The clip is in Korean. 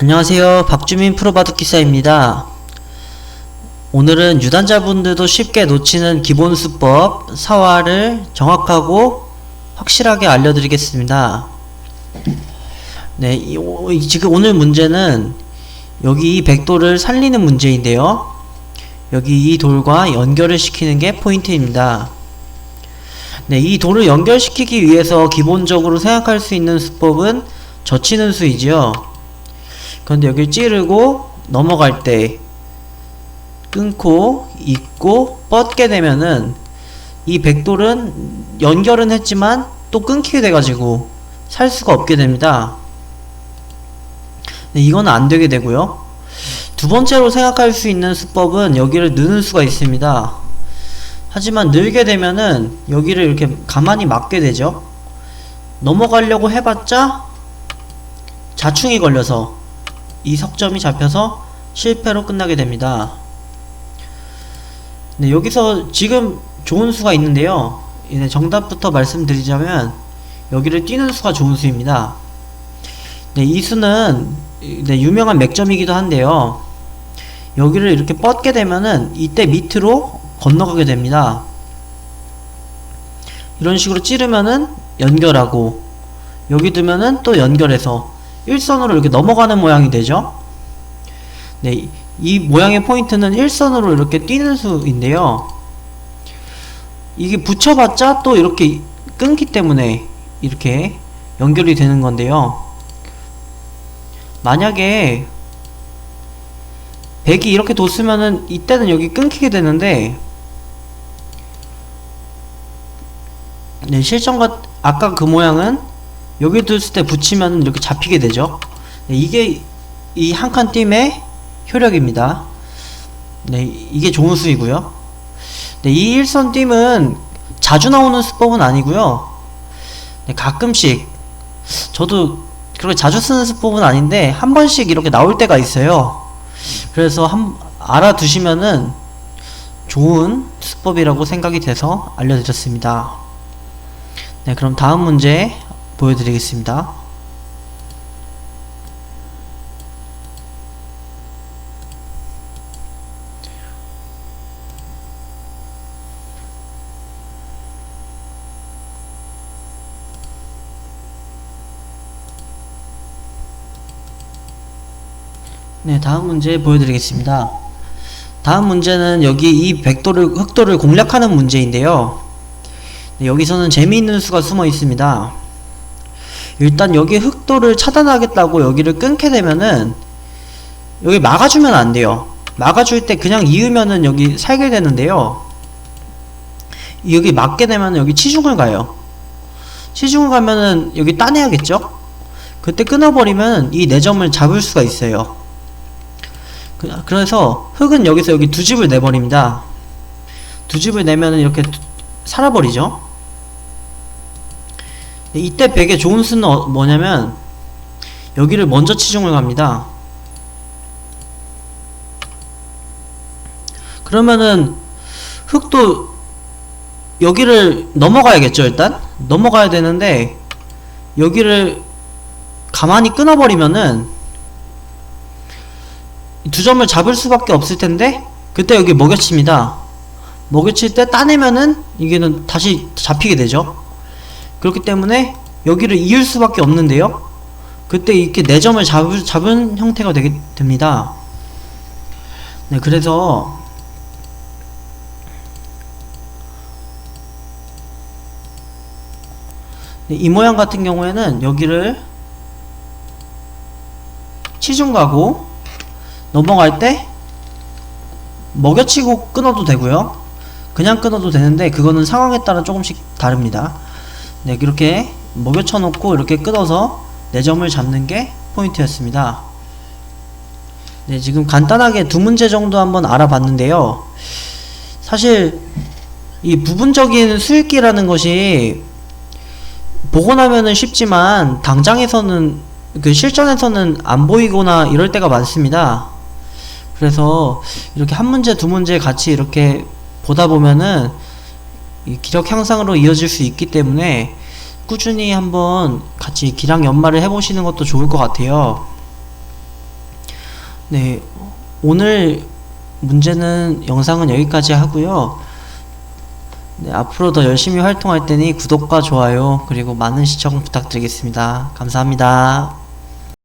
안녕하세요. 박주민 프로바둑 기사입니다. 오늘은 유단자분들도 쉽게 놓치는 기본 수법 사화를 정확하고 확실하게 알려드리겠습니다. 네, 이, 지금 오늘 문제는 여기 이 백도를 살리는 문제인데요. 여기 이 돌과 연결을 시키는 게 포인트입니다. 네, 이 돌을 연결시키기 위해서 기본적으로 생각할 수 있는 수법은 젖히는 수이지요. 그런데 여기를 찌르고 넘어갈 때 끊고 잇고 뻗게 되면은 이 백돌은 연결은 했지만 또 끊기게 돼가지고 살 수가 없게 됩니다. 네, 이건 안 되게 되고요. 두 번째로 생각할 수 있는 수법은 여기를 느는 수가 있습니다. 하지만 늘게 되면은 여기를 이렇게 가만히 막게 되죠. 넘어가려고 해봤자 자충이 걸려서 이 석점이 잡혀서 실패로 끝나게 됩니다. 네, 여기서 지금 좋은 수가 있는데요. 네, 정답부터 말씀드리자면 여기를 뛰는 수가 좋은 수입니다. 네, 이 수는 네, 유명한 맥점이기도 한데요. 여기를 이렇게 뻗게 되면은 이때 밑으로 건너가게 됩니다. 이런 식으로 찌르면은 연결하고 여기 두면은 또 연결해서 일선으로 이렇게 넘어가는 모양이 되죠. 네, 이- 이 모양의 포인트는 일선으로 이렇게 뛰는 수인데요. 이게 붙여봤자 또 이렇게 끊기 때문에 이렇게 연결이 되는 건데요. 만약에 백이 이렇게 뒀으면은 이때는 여기 끊기게 되는데 네, 실전과 아까 그 모양은 여기 뒀을 때 붙이면 이렇게 잡히게 되죠. 네, 이게 이 한 칸 띠의 효력입니다. 네, 이게 좋은 수이고요. 네, 이 일선 띠은 자주 나오는 수법은 아니고요. 네, 가끔씩 저도 그렇게 자주 쓰는 수법은 아닌데 한 번씩 이렇게 나올 때가 있어요. 그래서 한 알아두시면은 좋은 수법이라고 생각이 돼서 알려드렸습니다. 네, 그럼 다음 문제 보여드리겠습니다. 네, 다음 문제 보여드리겠습니다. 다음 문제는 여기 이 백도를, 흑도를 공략하는 문제인데요. 네, 여기서는 재미있는 수가 숨어 있습니다. 일단 여기 흑도를 차단하겠다고 여기를 끊게 되면은 여기 막아주면 안 돼요. 막아줄 때 그냥 이으면은 여기 살게 되는데요. 여기 막게 되면 여기 치중을 가요. 치중을 가면은 여기 따내야겠죠? 그때 끊어버리면 이 내점을 잡을 수가 있어요. 그, 그래서 흙은 여기서 여기 두 집을 내버립니다. 두 집을 내면은 이렇게 두- 살아버리죠. 네, 이때 백의 좋은 수는 어- 뭐냐면 여기를 먼저 치중을 갑니다. 그러면은 흙도 여기를 넘어가야겠죠 일단 넘어가야 되는데 여기를 가만히 끊어버리면은 두 점을 잡을 수밖에 없을 텐데 그때 여기 먹여칩니다. 먹여칠 때 따내면은 이게는 다시 잡히게 되죠. 그렇기 때문에 여기를 이을 수밖에 없는데요. 그때 이렇게 네 점을 잡을, 잡은 형태가 되게 됩니다. 네, 그래서 네, 이 모양 같은 경우에는 여기를 치중 가고 넘어갈 때 먹여치고 끊어도 되고요. 그냥 끊어도 되는데 그거는 상황에 따라 조금씩 다릅니다. 네, 이렇게 먹여쳐 놓고 이렇게 끊어서 네 점을 잡는 게 포인트였습니다. 네, 지금 간단하게 두 문제 정도 한번 알아봤는데요. 사실 이 부분적인 수익기라는 것이 보고 나면은 쉽지만 당장에서는 그 실전에서는 안 보이거나 이럴 때가 많습니다. 그래서 이렇게 한 문제 두 문제 같이 이렇게 보다 보면은 이 기력 향상으로 이어질 수 있기 때문에 꾸준히 한번 같이 기량 연마를 해보시는 것도 좋을 것 같아요. 네, 오늘 문제는 영상은 여기까지 하고요. 네, 앞으로 더 열심히 활동할 테니 구독과 좋아요 그리고 많은 시청 부탁드리겠습니다. 감사합니다.